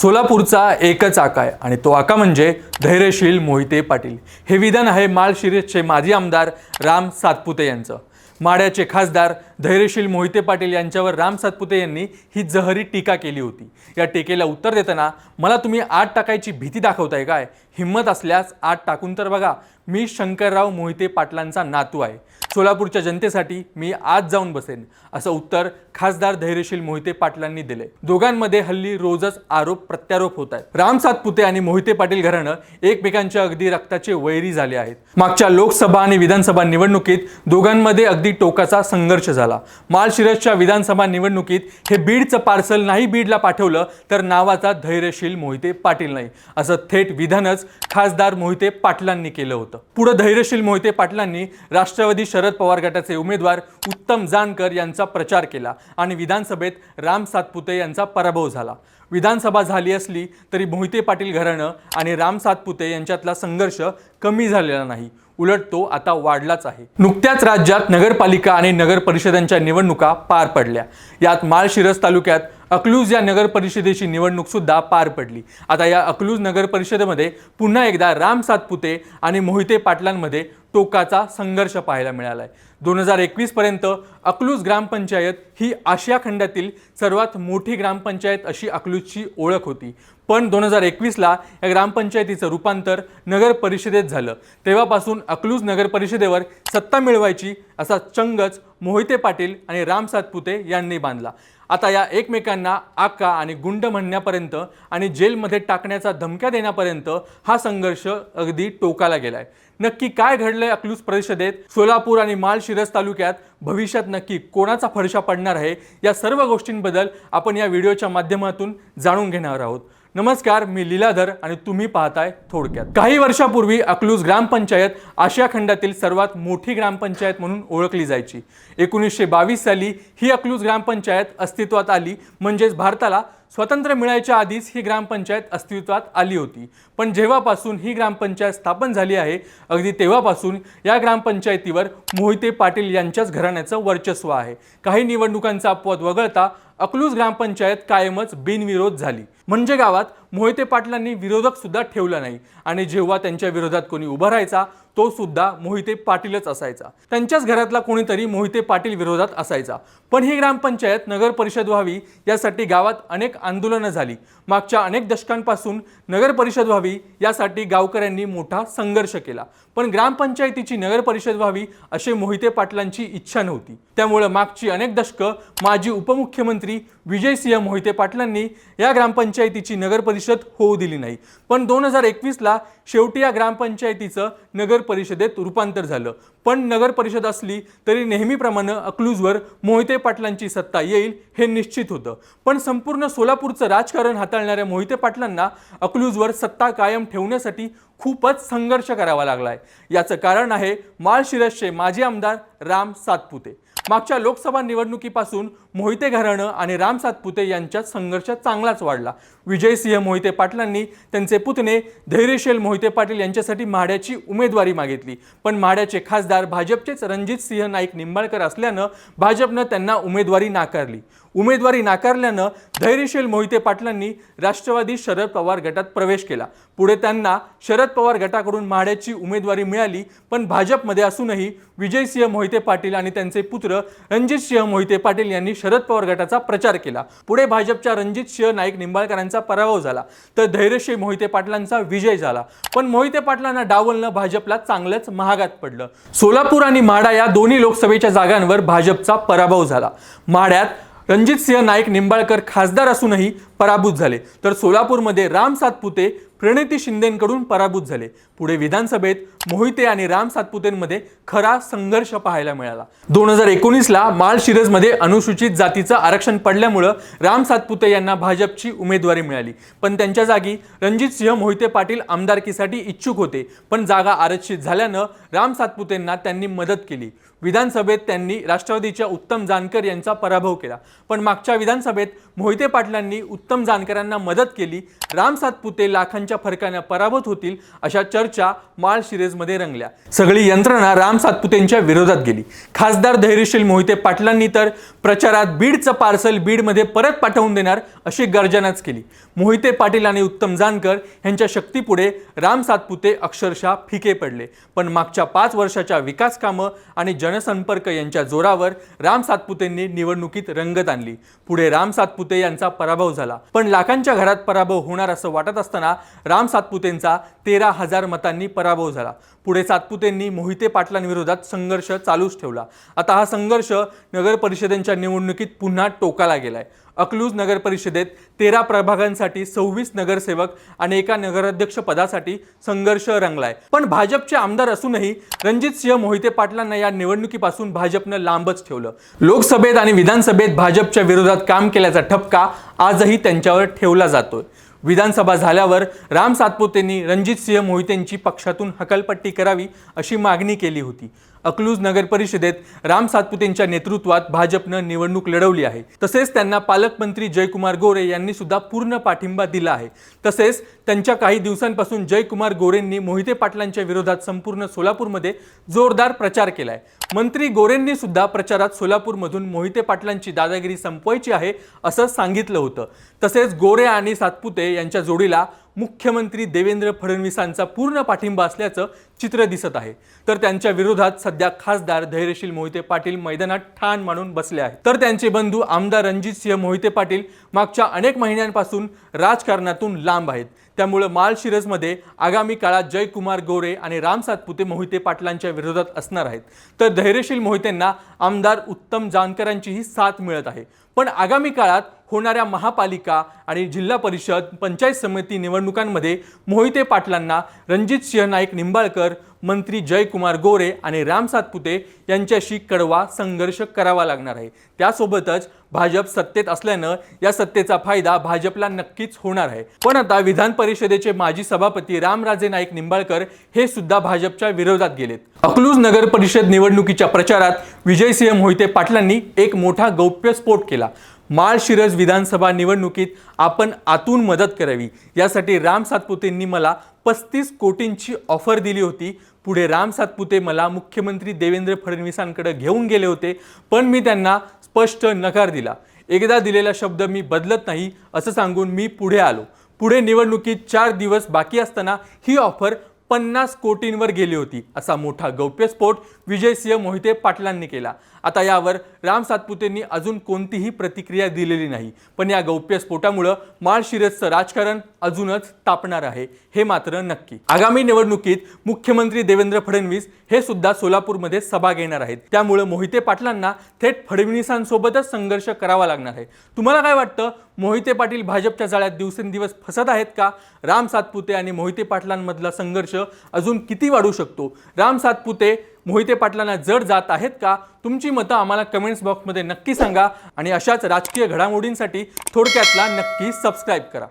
सोलापूरचा एकच आका आहे आणि तो आका म्हणजे धैर्यशील मोहिते पाटील. हे विधान आहे माळशिरसचे माजी आमदार राम सातपुते यांचं. माड्याचे खासदार धैर्यशील मोहिते पाटील यांच्यावर राम सातपुते यांनी ही जहरी टीका केली होती. या टीकेला उत्तर देताना मला तुम्ही आठ टाकायची भीती दाखवताय काय? हिंमत असल्यास आठ टाकून तर बघा. मी शंकरराव मोहिते पाटलांचा नातू आहे. सोलापूरच्या जनतेसाठी मी आज जाऊन बसेन असं उत्तर खासदार धैर्यशील मोहिते पाटलांनी दिले. दोघांमध्ये हल्ली रोजच आरोप प्रत्यारोप होत आहेत. राम सातपुते आणि मोहिते पाटील घराणं एकमेकांच्या अगदी रक्ताचे वैरी झाले आहेत. मागच्या लोकसभा आणि विधानसभा निवडणुकीत दोघांमध्ये अगदी टोकाचा संघर्ष झाला. माळशिरसच्या विधानसभा निवडणुकीत हे बीडचं पार्सल नाही बीडला पाठवलं तर नावाचा धैर्यशील मोहिते पाटील नाही असं थेट विधानच खासदार मोहिते पाटलांनी केलं होतं. पुढं धैर्यशील मोहिते पाटलांनी राष्ट्रवादी शरद पवार गटाचे उमेदवार उत्तम जानकर यांचा प्रचार केला आणि विधानसभेत राम सातपुते यांचा पराभव झाला. विधानसभा झाली असली तरी मोहिते पाटील घराणं आणि राम सातपुते यांच्यातला संघर्ष कमी झालेला नाही. उलट तो आता वाढलाच आहे. नुकत्याच राज्यात नगरपालिका आणि नगर परिषदांच्या निवडणुका पार पडल्या. यात माळशिरस तालुक्यात अकलूज या नगर परिषदेची निवडणूक सुद्धा पार पडली. आता या अकलूज नगर परिषदेमध्ये पुन्हा एकदा राम सातपुते आणि मोहिते पाटलांमध्ये टोकाचा संघर्ष पाहायला मिळाला आहे दोन हजार एकवीस पर्यंत अकलूज ग्रामपंचायत ही आशिया खंडातील सर्वात मोठी ग्रामपंचायत अशी अकलूजची ओळख होती. पण दोन हजार एकवीसला या ग्रामपंचायतीचं रूपांतर नगर परिषदेत झालं. तेव्हापासून अकलूज नगर परिषदेवर सत्ता मिळवायची असा चंगच मोहिते पाटील आणि राम सातपुते यांनी बांधला. आता या एकमेकांना आका आणि गुंड म्हणण्यापर्यंत आणि जेलमध्ये टाकण्याचा धमक्या देण्यापर्यंत हा संघर्ष अगदी टोकाला गेलाय. नक्की काय घडलंय अकलूज परिषदेत? सोलापूर आणि माळशिरस तालुक्यात भविष्यात नक्की कोणाचा फरशा पडणार आहे? या सर्व गोष्टींबद्दल आपण या व्हिडिओच्या माध्यमातून जाणून घेणार आहोत. नमस्कार मी लीलाधर आणि तुम्ही पाहताय थोडक्यात. काही वर्षापूर्वी अकलूज ग्रामपंचायत आशिया खंडातील सर्वात मोठी ग्रामपंचायत म्हणून ओळखली जायची. एकोणीसशे बावीस साली ही अकलूज ग्रामपंचायत अस्तित्वात आली म्हणजेच भारताला स्वातंत्र्य मिळायच्या आधीच ही ग्रामपंचायत अस्तित्वात आली होती. पण जेव्हापासून ही ग्रामपंचायत स्थापन झाली आहे अगदी तेव्हापासून या ग्रामपंचायतीवर मोहिते पाटील यांच्याच घराण्याचं वर्चस्व आहे. काही निवडणुकांचा अपवाद वगळता अकलूज ग्रामपंचायत कायमच बिनविरोध झाली. म्हणजे गावात मोहिते पाटलांनी विरोधक सुद्धा ठेवला नाही. आणि जेव्हा त्यांच्या विरोधात कोणी उभा राहायचा तो सुद्धा मोहिते पाटीलच असायचा. त्यांच्याच घरातला कोणीतरी मोहिते पाटील विरोधात असायचा. पण ही ग्रामपंचायत नगर परिषद व्हावी यासाठी गावात अनेक आंदोलनं झाली. मागच्या अनेक दशकांपासून नगर परिषद व्हावी यासाठी गावकऱ्यांनी मोठा संघर्ष केला. पण ग्रामपंचायतीची नगर परिषद व्हावी अशी मोहिते पाटलांची इच्छा नव्हती. त्यामुळे मागची अनेक दशकं माजी उपमुख्यमंत्री विजयसिंह मोहिते पाटलांनी या ग्रामपंचायतीची नगर परिषद होऊ दिली नाही. पण दोन हजार एकवीसला शेवटी या ग्रामपंचायतीचं नगर परिषदेत रूपांतर झालं. पण नगर परिषद असली तरी नेहमीप्रमाणे अक्लूजवर मोहिते पाटलांची सत्ता येईल हे निश्चित होतं. पण संपूर्ण सोलापूरचं राजकारण हाताळणाऱ्या मोहिते पाटलांना अक्लूजवर सत्ता कायम ठेवण्यासाठी खूपच संघर्ष करावा लागलाय. याचं कारण आहे माळशिरसचे माजी आमदार राम सातपुते. मागच्या लोकसभा निवडणुकीपासून मोहिते घराणं आणि राम सातपुते यांच्यात संघर्ष चांगलाच वाढला. विजयसिंह मोहिते पाटलांनी त्यांचे पुतणे धैर्यशील मोहिते पाटील यांच्यासाठी म्हाड्याची उमेदवारी मागितली. पण म्हाड्याचे खासदार भाजपचेच रणजित सिंह नाईक निंबाळकर असल्यानं भाजपनं त्यांना उमेदवारी नाकारली. उमेदवारी नाकारल्यानं धैर्यशील मोहिते पाटलांनी राष्ट्रवादी शरद पवार गटात प्रवेश केला. पुढे त्यांना शरद पवार गटाकडून माढ्याची उमेदवारी मिळाली पण भाजपमध्ये असूनही विजयसिंह मोहिते पाटील आणि त्यांचे पुत्र रणजित सिंह मोहिते पाटील यांनी शरद पवार गटाचा प्रचार केला. पुढे भाजपच्या रणजित सिंह नाईक निंबाळकरांचा पराभव झाला. तर धैर्यश्री मोहिते पाटलांचा विजय झाला. पण मोहिते पाटलांना डावलणं भाजपला चांगलंच महागात पडलं. सोलापूर आणि माढा या दोन्ही लोकसभेच्या जागांवर भाजपचा पराभव झाला. माढ्यात रणजित सिंह नाईक निंबाळकर खासदार असूनही पराभूत झाले. तर सोलापूरमध्ये राम सातपुते प्रणिती शिंदेंकडून पराभूत झाले. पुढे विधानसभेत मोहिते आणि राम सातपुतेंमध्ये खरा संघर्ष पाहायला मिळाला. दोन हजार एकोणीसला माल शिरजमध्ये अनुसूचित जातीचं आरक्षण पडल्यामुळं राम सातपुते यांना भाजपची उमेदवारी मिळाली. पण त्यांच्या जागी रणजित सिंह मोहिते पाटील आमदारकीसाठी इच्छुक होते. पण जागा आरक्षित झाल्यानं राम सातपुतेंना त्यांनी मदत केली. विधानसभेत त्यांनी राष्ट्रवादीच्या उत्तम जानकर यांचा पराभव केला. पण मागच्या विधानसभेत मोहिते पाटलांनी उत्तम जानकरांना मदत केली. राम सातपुते लाखांच्या फरकानं पराभूत होतील अशा चर्चा चर्चा माळ शिरेजमध्ये रंगल्या. सगळी यंत्रणा राम सातपुतेंच्या विरोधात गेली. खासदार धैर्यशील मोहिते पाटलांनी तर प्रचारात बीडचं पार्सल बीडमध्ये परत पाठवून देणार अशी गर्जनाच केली. मोहिते पाटील आणि उत्तम जानकर यांच्या शक्तीपुढे राम सातपुते अक्षरशः फिके पडले. पण मागच्या पाच वर्षाच्या विकास कामं आणि जनसंपर्क यांच्या जोरावर राम सातपुतेंनी निवडणुकीत रंगत आणली. पुढे राम सातपुते यांचा पराभव झाला. पण लाखांच्या घरात पराभव होणार असं वाटत असताना राम सातपुतेंचा तेरा हजार मतांनी पराभव झाला. पुढे सातपुतेंनी मोहिते पाटलांविरोधात संघर्ष चालूच ठेवला. आता हा संघर्ष नगर परिषदेच्या निवडणुकीत पुन्हा टोकाला गेलाय. अकलूज नगर परिषदेत तेरा प्रभागांसाठी सव्वीस नगरसेवक आणि एका नगराध्यक्ष पदासाठी संघर्ष रंगलाय. पण भाजपचे आमदार असूनही रणजित सिंह मोहिते पाटलांना या निवडणुकीपासून भाजपनं लांबच ठेवलं. लोकसभेत आणि विधानसभेत भाजपच्या विरोधात काम केल्याचा ठपका आजही त्यांच्यावर ठेवला जातोय. विधानसभा झाल्यावर राम सातपुतेंनी रणजित सिंह मोहितेंची पक्षातून हकालपट्टी करावी अशी मागणी केली होती. अकलूज नगर परिषदेत राम सातपुतेंच्या नेतृत्वात भाजपनं निवडणूक लढवली आहे. तसेच त्यांना पालकमंत्री जयकुमार गोरे यांनी सुद्धा पूर्ण पाठिंबा दिला आहे. तसेच त्यांच्या काही दिवसांपासून जयकुमार गोरेंनी मोहिते पाटलांच्या विरोधात संपूर्ण सोलापूरमध्ये जोरदार प्रचार केला आहे मंत्री गोरेंनी सुद्धा प्रचारात सोलापूरमधून मोहिते पाटलांची दादागिरी संपवायची आहे असं सांगितलं होतं. तसेच गोरे आणि सातपुते यांच्या जोडीला मुख्यमंत्री देवेंद्र फडणवीसांचा पूर्ण पाठिंबा असल्याचं चित्र दिसत आहे. तर त्यांच्या विरोधात सध्या खासदार धैर्यशील मोहिते पाटील मैदानात ठाण मानून बसले आहेत. तर त्यांचे बंधू आमदार रणजित सिंह मोहिते पाटील मागच्या अनेक महिन्यांपासून राजकारणातून लांब आहेत. त्यामुळं माळशिरसमध्ये आगामी काळात जयकुमार गोरे आणि राम सातपुते मोहिते पाटलांच्या विरोधात असणार आहेत. तर धैर्यशील मोहितेंना आमदार उत्तम जानकरांचीही साथ मिळत आहे. पण आगामी काळात होणाऱ्या महापालिका आणि जिल्हा परिषद पंचायत समिती निवडणुकांमध्ये मोहिते पाटलांना रणजित सिंह नाईक निंबाळकर मंत्री जयकुमार गोरे आणि राम सातपुते यांच्याशी कडवा संघर्ष करावा लागणार आहे. त्यासोबतच भाजप सत्तेत असल्यानं या सत्तेचा फायदा भाजपला नक्कीच होणार आहे. पण आता विधान परिषदेचे माजी सभापती रामराजे नाईक निंबाळकर हे सुद्धा भाजपच्या विरोधात गेलेत. अकलूज नगर परिषद निवडणुकीच्या प्रचारात विजयसिंह मोहिते पाटलांनी एक मोठा गौप्यस्फोट केला. माळशिरज विधानसभा निवडणुकीत आपण आतून मदत करावी. यासाठी राम सातपुतेंनी मला पस्तीस कोटींची ऑफर दिली होती. पुढे राम सातपुते मला मुख्यमंत्री देवेंद्र फडणवीसांकडे घेऊन गेले होते पण मी त्यांना स्पष्ट नकार दिला. एकदा दिलेला शब्द मी बदलत नाही असं सांगून मी पुढे आलो. पुढे निवडणुकीत चार दिवस बाकी असताना ही ऑफर पन्नास कोटींवर गेली होती असा मोठा गौप्यस्फोट विजयसिंह मोहिते पाटलांनी केला. आता यावर राम सातपुतेंनी अजून कोणतीही प्रतिक्रिया दिलेली नाही. पण या गौप्यस्फोटामुळं माळशिरसचं राजकारण अजूनच तापणार आहे हे मात्र नक्की. आगामी निवडणुकीत मुख्यमंत्री देवेंद्र फडणवीस हे सुद्धा सोलापूरमध्ये सभा घेणार आहेत. त्यामुळं मोहिते पाटलांना थेट फडणवीसांसोबतच संघर्ष करावा लागणार आहे. तुम्हाला काय वाटतं? मोहिते पाटील भाजपच्या जाळ्यात दिवसेंदिवस फसत आहेत का? राम सातपुते आणि मोहिते पाटलांमधला संघर्ष अजून किती वाढू शकतो? राम सातपुते मोहिते पाटलांना जड जात आहेत का? तुमची मतं आम्हाला कमेंट्स बॉक्समध्ये नक्की सांगा आणि अशाच राजकीय घडामोडींसाठी थोडक्यातला नक्की सबस्क्राईब करा.